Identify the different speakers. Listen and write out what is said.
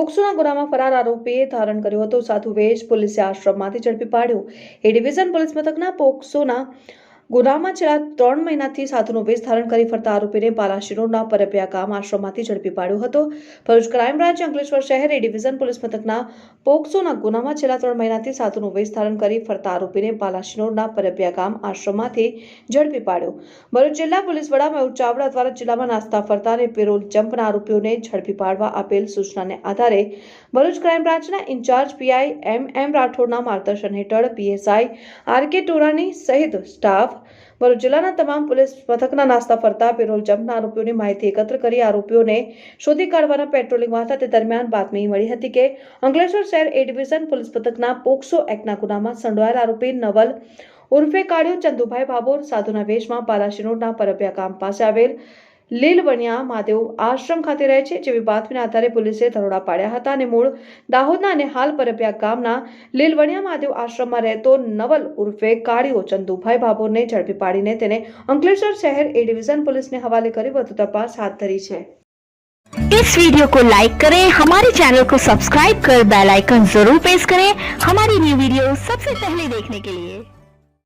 Speaker 1: પોક્સોના ગુનામાં ફરાર આરોપીએ ધારણ કર્યો હતો. સાધુ વેશ પોલીસે આશ્રમમાંથી ઝડપી પાડ્યો. એ ડિવિઝન પોલીસ મથકના પોક્સોના ગુનામાં છેલ્લા ત્રણ મહિનાથી સાધુનું વેશ ધારણ કરી ફરતા આરોપીને પાલાશીરોના પરપ્યા ગામ આશ્રમમાંથી ઝડપી પાડ્યો હતો. ભરૂચ ક્રાઇમ બ્રાન્ચ અંકલેશ્વર શહેર એ ડિવિઝન પોલીસ મથકના પોક્સોના ગુનામાં છેલ્લા ત્રણ મહિનાથી સાધુનું વેશ ધારણ કરી ફરતા આરોપીને પાલાશીરોના પરપ્યા ગામ આશ્રમમાંથી ઝડપી પાડ્યો. ભરૂચ જિલ્લા પોલીસ વડા મયુર ચાવડા દ્વારા જિલ્લામાં નાસ્તા ફરતા અને પેરોલ જમ્પના આરોપીઓને ઝડપી પાડવા આપેલ સૂચનાને આધારે ભરૂચ ક્રાઇમ બ્રાન્ચના ઇન્ચાર્જ પીઆઈ એમ એમ રાઠોડના માર્ગદર્શન હેઠળ પીએસઆઈ આર કે ટોરાની સહિત સ્ટાફ ભરૂચ જિલ્લાના તમામ પોલીસ મથકના નાસ્તા ફરતા પેરોલ જમ્પના આરોપીઓની માહિતી એકત્ર કરી આરોપીઓને શોધી કાઢવાના પેટ્રોલિંગમાં હતા તે દરમિયાન બાતમી મળી હતી કે અંકલેશ્વર શહેર એ ડિવિઝન પોલીસ મથકના પોક્સો એક્ટના ગુનામાં સંડોવાયેલ આરોપી નવલ ઉર્ફે કાળિયો ચંદુભાઈ ભાભોર સાધુના વેશમાં પાલાશીનોડના પરબિયા ગામ પાસે આવેલ લીલવણિયા મહાદેવ આશ્રમ ખાતે રહે છે જેવી બાતમીના આધારે પોલીસે દરોડા પાડ્યા હતા અને મૂળ દાહોદના અને હાલ પરબ્યા ગામના લીલવણિયા મહાદેવ આશ્રમમાં રહેતો નવલ ઉર્ફે કાળિયો ચંદુભાઈ ભાભોરને ઝડપી પાડીને તેને અંકલેશ્વર શહેર એ ડિવિઝન પુલિસને હવાલે કરી વધુ તપાસ હાથ ધરી છે
Speaker 2: इस वीडियो को लाइक करें हमारे चैनल को सब्सक्राइब कर बेल आइकन जरूर प्रेस करें हमारी न्यू वीडियो सबसे पहले देखने के लिए